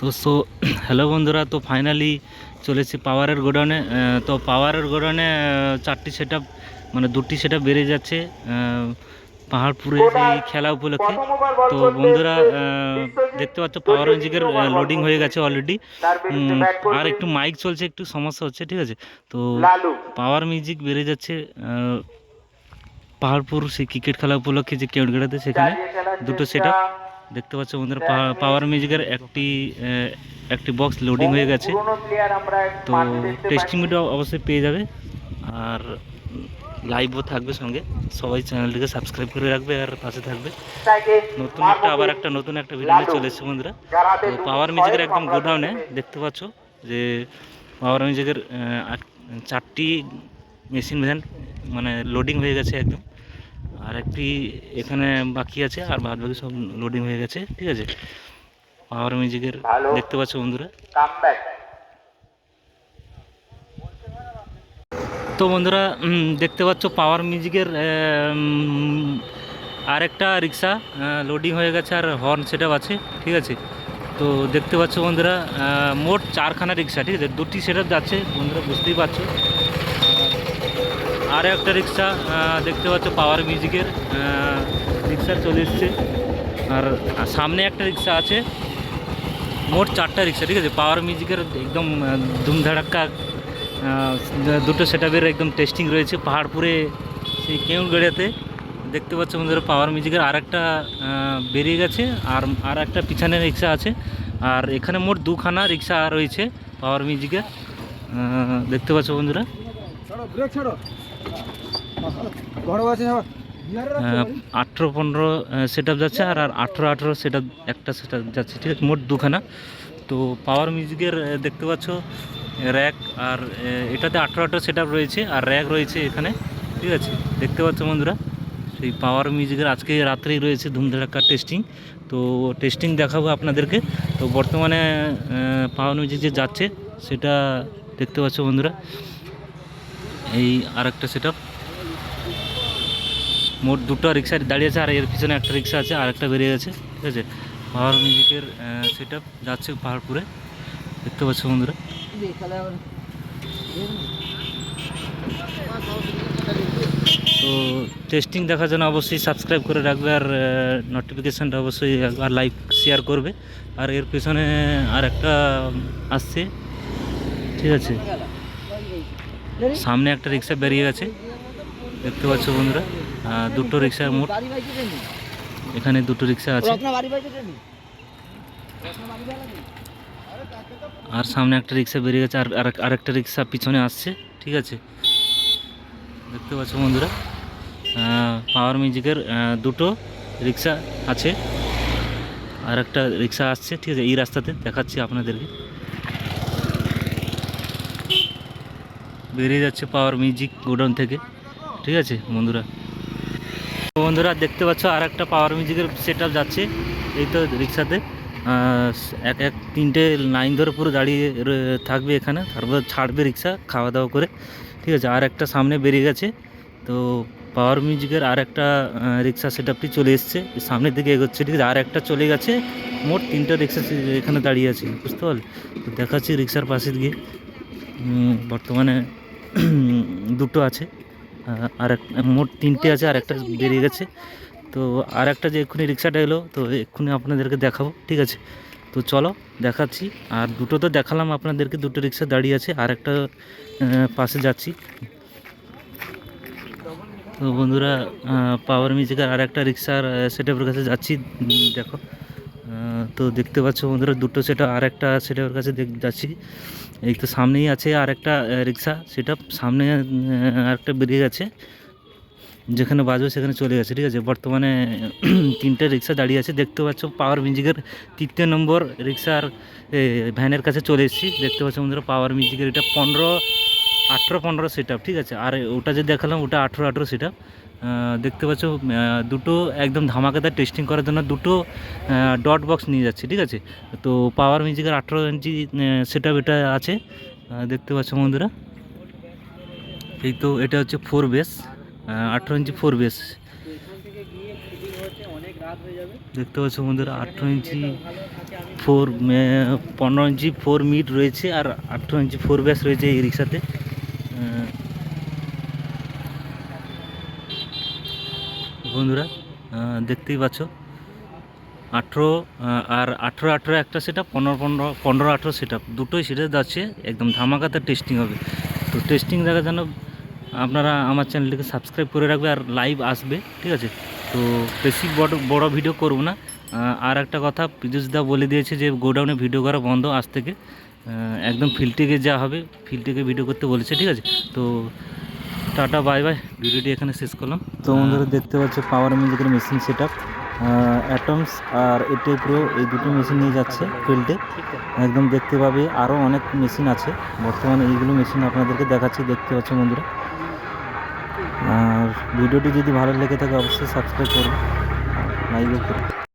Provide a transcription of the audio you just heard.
তো so hello বন্ধুরা তো ফাইনালি চলেছি পাওয়ারের গোডাউনে। তো পাওয়ারের গোডাউনে চারটি সেট মানে দুটি সেট আপ বেড়ে যাচ্ছে পাহাড়পুরে এই খেলা উপলক্ষে। তো বন্ধুরা দেখতে পাচ্ছ পাওয়ার মিউজিকের লোডিং হয়ে গেছে অলরেডি আর একটু মাইক চলছে একটু সমস্যা হচ্ছে ঠিক আছে? তো পাওয়ার মিউজিক বেড়ে যাচ্ছে পাহাড়পুর সেই ক্রিকেট খেলা উপলক্ষে যে কেউটগড়াতে সেখানে। দুটো। সেট দেখতে পাচ্ছ বন্ধুরা পা- পাওয়ার মিউজিকের একটি একটি বক্স লোডিং হয়ে গেছে। তো টেস্টিং ভিডিও অবশ্যই পেয়ে যাবে। আর লাইভও থাকবে সঙ্গে। সবাই চ্যানেলটিকে সাবস্ক্রাইব করে রাখবে আর পাশে থাকবে। নতুন একটা আবার একটা নতুন একটা ভিডিও নিয়ে চলে এসেছে বন্ধুরা। তো পাওয়ার মিউজিকের একদম গোডাউনে দেখতে পাচ্ছ যে পাওয়ার মিউজিকের চারটি মেশিন ভ্যান মানে লোডিং হয়ে গেছে একদম। আর একটি এখানে বাকি আছে আর বাদ বাকি সব লোডিং হয়ে গেছে ঠিক আছে? পাওয়ার মিউজিকের। দেখতে পাচ্ছ বন্ধুরা? তো বন্ধুরা দেখতে পাচ্ছ পাওয়ার মিউজিকের আর একটা রিক্সা লোডিং হয়ে গেছে আর হর্ন সেট আছে ঠিক আছে? তো দেখতে পাচ্ছ বন্ধুরা মোট চারখানা রিক্সা ঠিক আছে? দুটি সেট যাচ্ছে বন্ধুরা বুঝতেই পারছ। আর একটা রিক্সা দেখতে পাচ্ছ পাওয়ার মিউজিকের রিক্সা চলে এসছে। আর সামনে একটা রিক্সা আছে। মোট চারটা রিক্সা, ঠিক আছে? পাওয়ার মিউজিকের একদম ধুমধাড়াক্কা দুটো সেটাপের একদম টেস্টিং রয়েছে পাহাড়পুরে, সেই কেউটগড়িয়াতে দেখতে পাচ্ছ বন্ধুরা পাওয়ার মিউজিকের আর একটা বেরিয়ে গেছে। আর আর একটা পিছনে রিক্সা আছে। আর এখানে মোট দুখানা রিক্সা রয়েছে পাওয়ার মিউজিকের দেখতে পাচ্ছ বন্ধুরা? ব্রেক ছাড়ো। আঠেরো পনেরো সেট যাচ্ছে আর আর আঠেরো আঠেরো সেট একটা সেট যাচ্ছে, ঠিক আছে, মোট দুখানা। তো পাওয়ার মিউজিকের দেখতে পাচ্ছ র্যাক আর এটাতে আঠেরো আঠেরো সেট রয়েছে আর র্যাক রয়েছে এখানে, ঠিক আছে। দেখতে পাচ্ছ বন্ধুরা, সেই পাওয়ার মিউজিকের আজকে রাত্রেই রয়েছে ধুমধাড়াক্কা টেস্টিং তো টেস্টিং দেখাবো আপনাদেরকে। তো বর্তমানে পাওয়ার মিউজিক যে যাচ্ছে, সেটা দেখতে পাচ্ছ বন্ধুরা। এই আর একটা সেট মোট দুটো রিক্সা দাঁড়িয়ে আছে, আর এর পিছনে একটা রিক্সা আছে, আর একটা বেরিয়ে গেছে, ঠিক আছে? পাওয়ার মিউজিকের সেট যাচ্ছে পাহাড়পুরে দেখতে পাচ্ছ বন্ধুরা। তো টেস্টিং দেখার জন্য অবশ্যই সাবস্ক্রাইব করে রাখবে, আর নোটিফিকেশানটা অবশ্যই একবার লাইক শেয়ার করবে। আর এর পিছনে আর একটা আসছে, ঠিক আছে? সামনে একটা রিক্সা বেরিয়ে গেছে। দেখতে পাচ্ছ বন্ধুরা দুটো রিক্সা মোট এখানে দুটো রিক্সা আছে। আর সামনে একটা রিক্সা বেরিয়ে গেছে আর আরেক- আরেকটা রিক্সা পিছনে আসছে ঠিক আছে? দেখতে পাচ্ছ বন্ধুরা পাওয়ার মিউজিকের দুটো রিক্সা আছে। আর একটা রিক্সা আসছে ঠিক আছে? এই রাস্তাতে দেখাচ্ছি আপনাদেরকে। বেরিয়ে যাচ্ছে পাওয়ার মিউজিক গোডাউন থেকে। ঠিক আছে, বন্ধুরা? বন্ধুরা, দেখতে পাচ্ছ আর একটা পাওয়ার মিউজিকের সেট যাচ্ছে এই তো রিক্সাতে। এক এক, তিনটে লাইন ধরে পুরো দাঁড়িয়ে থাকবে এখানে। তারপর ছাড়বে রিক্সা, খাওয়া দাওয়া করে। ঠিক আছে, আর একটা সামনে বেরিয়ে গেছে। তো পাওয়ার মিউজিকের আর একটা রিক্সা সেট আপটি চলে এসছে। সামনের দিকে এগোচ্ছে, ঠিক আছে? আর একটা চলে গেছে। মোট তিনটা রিক্সা এখানে দাঁড়িয়ে আছে। বুঝতে পারলে? তো দেখাচ্ছি রিক্সার পাশে গিয়ে। বর্তমানে দুটো আছে আর এক, মোট তিনটে আছে, আর একটা বেরিয়ে গেছে। তো আর একটা যে এক্ষুনি রিক্সাটা এলো, তো এক্ষুনি আপনাদেরকে দেখাবো, ঠিক আছে? তো চলো, দেখাচ্ছি। আর দুটো তো দেখালাম আপনাদেরকে, দুটো রিক্সা দাঁড়িয়ে আছে, আর একটা পাশে যাচ্ছি। তো বন্ধুরা পাওয়ার মিউজিকের আর একটা রিক্সার সেটআপের কাছে যাচ্ছি। দেখো। তো দেখতে পাচ্ছ বন্ধুরা, দুটো সেটা আর একটা সেটআপের কাছে দেখ- যাচ্ছি। এই তো সামনেই আছে আর একটা রিক্সা সেটা সামনে আর একটা বেরিয়ে গেছে। যেখানে বাজবে সেখানে চলে গেছে, ঠিক আছে? বর্তমানে তিনটে রিক্সা দাঁড়িয়ে আছে। দেখতে পাচ্ছ পাওয়ার মিউজিকের তৃতীয় নম্বর রিক্সার ভ্যানের কাছে চলে এসেছি। দেখতে পাচ্ছ বন্ধুরা পাওয়ার মিউজিকের এটা পনেরো আঠেরো পনেরো সেট ঠিক আছে? আর ওটা যে দেখালাম, ওটা আঠেরো আঠেরো সেট দেখতে পাচ্ছ দুটো একদম ধামাকাদার টেস্টিং করার জন্য দুটো ডট বক্স নিয়ে যাচ্ছে, ঠিক আছে? তো পাওয়ার মিউজিকের আঠেরো ইঞ্চি সেট এটা আছে। দেখতে পাচ্ছ বন্ধুরা? এই তো এটা হচ্ছে ফোর বেস আঠেরো ইঞ্চি ফোর বেস দেখতে পাচ্ছ বন্ধুরা, আঠেরো ইঞ্চি ফোর পনেরো ইঞ্চি ফোর মিট রয়েছে আর আঠেরো ইঞ্চি ফোর ব্যাস রয়েছে এই রিক্সাতে। বন্ধুরা দেখতেই পাচ্ছ। আঠেরো আর আঠেরো আঠেরো একটা সেটা পনেরো পনেরো পনেরো, আঠেরো সেটা দুটোই সেটা যাচ্ছে, একদম ধামাকাতে টেস্টিং হবে। তো টেস্টিং দেখার জন্য আপনারা আমার চ্যানেলটিকে সাবস্ক্রাইব করে রাখবে আর লাইভ আসবে, ঠিক আছে? তো বেশি বড় বড় ভিডিও করব না। আর একটা কথা দা বলে দিয়েছে যে, গোডাউনে ভিডিও করা বন্ধ আজ থেকে। একদম ফিল্ড যা হবে ফিল্ড ভিডিও করতে বলেছে, ঠিক আছে? তো টাটা বাই বাই ভিডিওটি এখানে শেষ করলাম। তো বন্ধুরা, দেখতে পাচ্ছ পাওয়ার মিউজিকের মেশিন সেট আপ অ্যাটমস আর এটে প্রো এই দুটো মেশিন নিয়ে যাচ্ছে ফিল্ডে একদম দেখতে পাবে আরও অনেক মেশিন আছে। বর্তমানে এইগুলো মেশিন আপনাদেরকে দেখাচ্ছি, দেখতে পাচ্ছ বন্ধুরা। আর ভিডিওটি যদি ভালো লেগে থাকে, অবশ্যই সাবস্ক্রাইব করুন। লাইকও করুন।